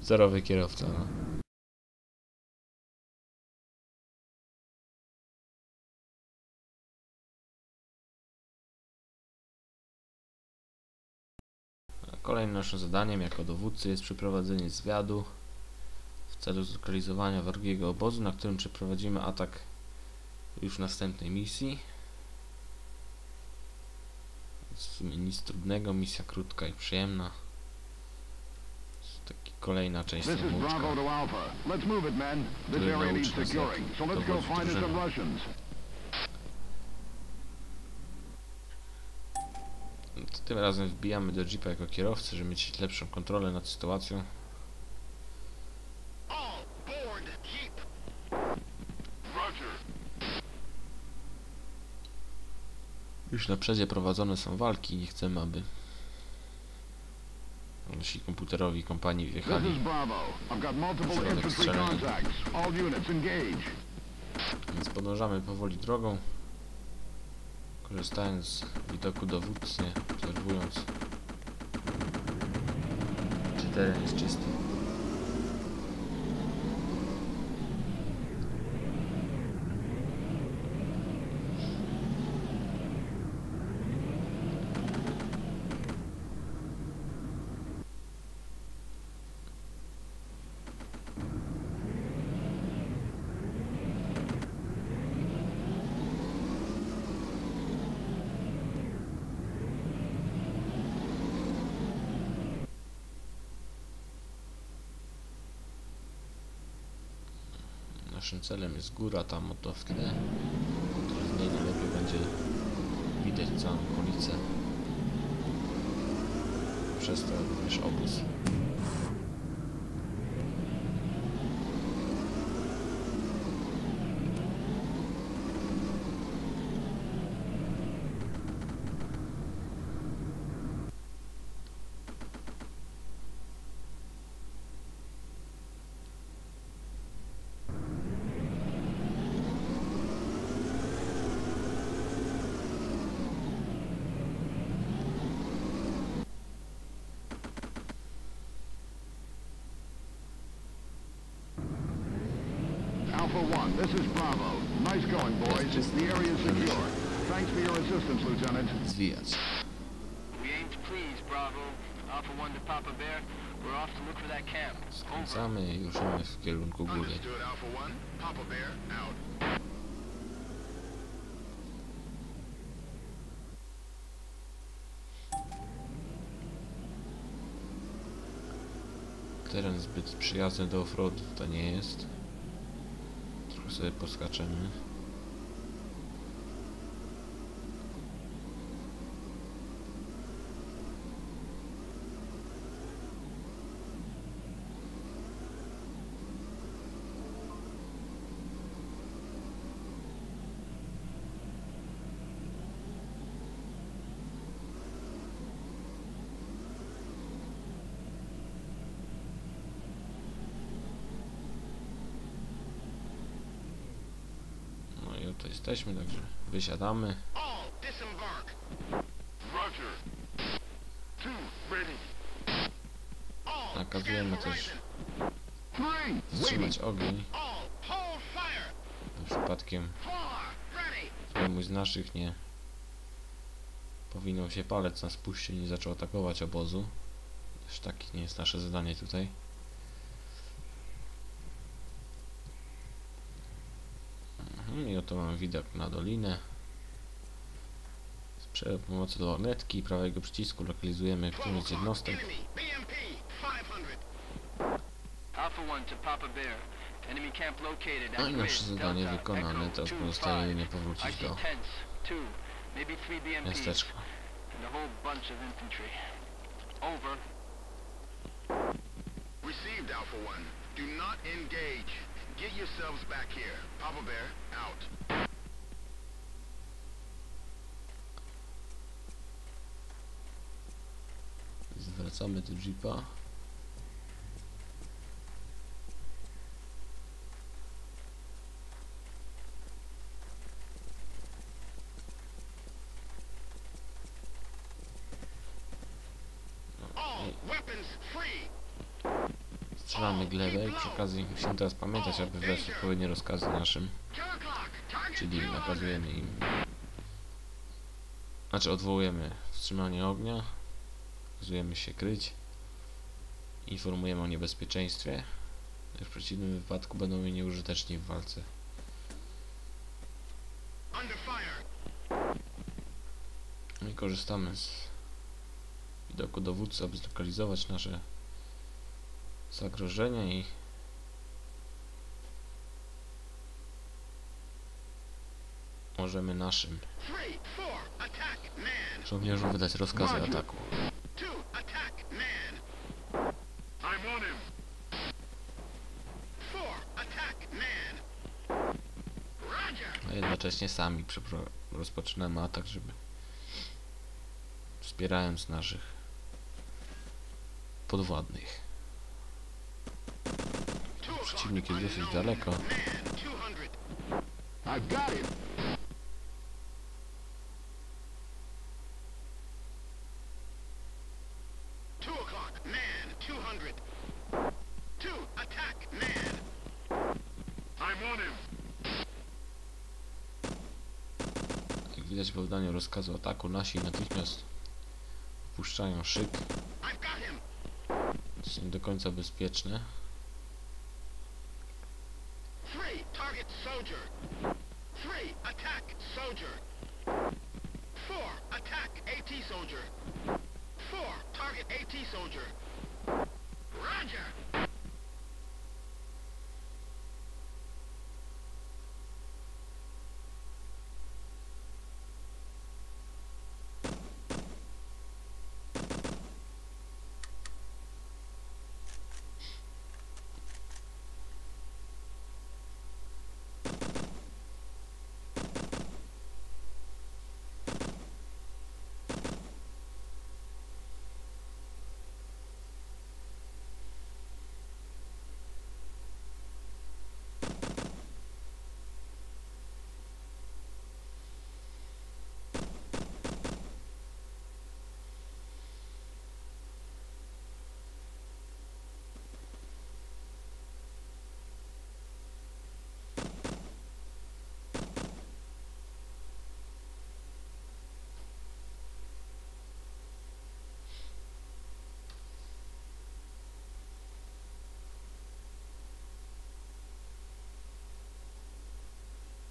Zerowy kierowca, no. Kolejnym naszym zadaniem jako dowódcy jest przeprowadzenie zwiadu w celu zlokalizowania wrogiego obozu, na którym przeprowadzimy atak już w następnej misji. W sumie nic trudnego, misja krótka i przyjemna. Taki kolejna część This is. Bravo to Alpha. Let's move it, men. This Który area needs nauczy nas, securing, jak so let's go dowodzić find us some drużyną. Russians. To Tym razem wbijamy do jeepa jako kierowcy, żeby mieć lepszą kontrolę nad sytuacją. Już na przedzie prowadzone są walki i nie chcemy, aby nasi komputerowi kompanii wjechali. Środek strzelania. Więc podążamy powoli drogą, korzystając z widoku dowódcy, obserwując, czy teren jest czysty. Naszym celem jest góra tam oto w tle. Z niej najlepiej będzie widać całą okolicę. Przez to również obóz. Alpha 1, this is Bravo. Nice going, boys. The area is secure. Thanks for your assistance, Lieutenant. Zwijać. We aim to please, Bravo. Alpha 1 to Papa Bear. We're off to look for that camp. Skręcamy i ruszymy w kierunku góry. Understood, Alpha 1. Papa Bear, out. Teren zbyt przyjazny do offroadu to nie jest. Sobie poskaczemy. Oto jesteśmy, także wysiadamy. Nakazujemy też wstrzymać ogień. Przypadkiem któremuś z naszych nie powinął się palec na spuście i nie zaczął atakować obozu. Też takie nie jest nasze zadanie tutaj. I oto mamy widok na dolinę. Przy pomocy lornetki i prawego przycisku lokalizujemy którąś z jednostek. Enemy, BMP, 500. Alpha 1 to Papa Bear. Enemy camp located No i nasze zadanie wykonane. Teraz pozostaje jedynie powrócić do miasteczka. Received, Alpha 1. Do not engage. Get yourselves back here. Papa Bear, out. Zwracamy do jeepa. Strzelamy glebę i przy okazji musimy teraz pamiętać, aby wydać odpowiednie rozkazy naszym, czyli nakazujemy im... Znaczy odwołujemy wstrzymanie ognia, kazujemy się kryć, informujemy o niebezpieczeństwie, w przeciwnym wypadku będą oni nieużyteczni w walce. I korzystamy z widoku dowódcy, aby zlokalizować nasze zagrożenia i możemy naszym żołnierzom wydać rozkazy ataku. A jednocześnie sami rozpoczynamy atak, żeby wspierając naszych podwładnych. Man. I'm on him. Jak widać po wydaniu rozkazu ataku nasi natychmiast opuszczają szyk, co jest nie do końca bezpieczne. Target soldier. Three, attack soldier. Four, attack AT soldier. Four, target AT soldier. Roger.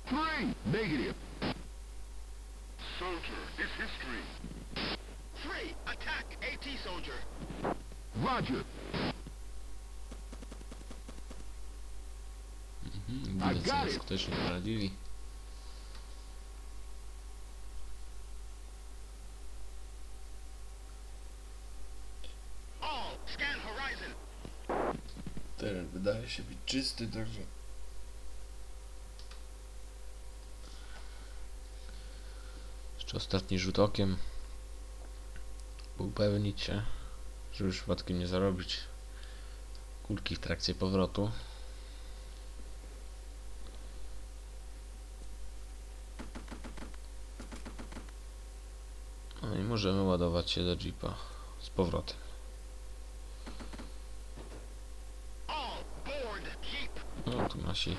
Three. Negative. Soldier, it's history. Three, attack AT soldier. Roger. Mhm, I got it. skutecznie poradzili. All, scan horizon. Teren wydaje się być czysty, także... Jeszcze ostatni rzut okiem. Upewnić się, że już przypadkiem nie zarobić kulki w trakcie powrotu. No i możemy ładować się do jeepa z powrotem. No tu nasi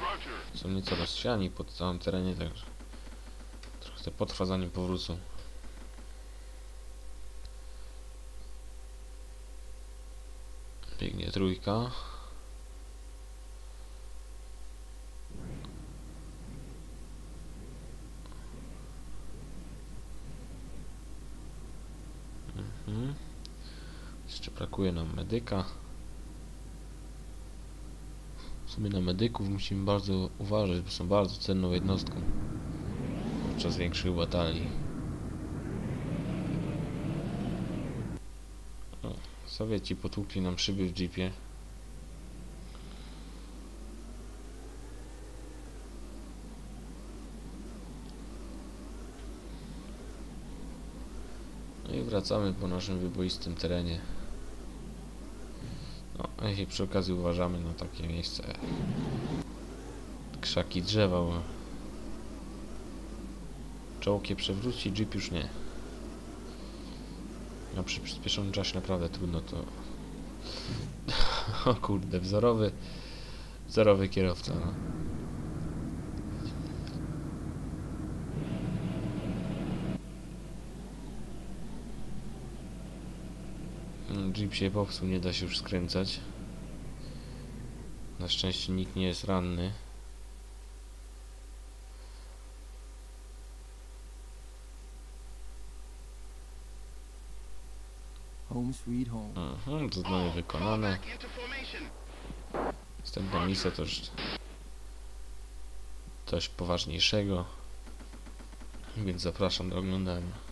są nieco rozsiani po całym terenie, także to potrwa zanim powrócą. Biegnie trójka. Mhm. Jeszcze brakuje nam medyka. W sumie na medyków musimy bardzo uważać, bo są bardzo cenną jednostką podczas większych batalii. O, Sowieci potłukli nam szyby w jeepie. No i wracamy po naszym wyboistym terenie. No, jeśli przy okazji uważamy na takie miejsce krzaki drzewa, bo czołg je przewróci, jeep już nie. A przy przyspieszonym czasie naprawdę trudno to O kurde, wzorowy, wzorowy kierowca, no. Mm, Jeep się popsuł, nie da się już skręcać. Na szczęście nikt nie jest ranny. Home sweet home. Mhm, zadanie wykonane. Następna misja to już coś poważniejszego. Więc zapraszam do oglądania.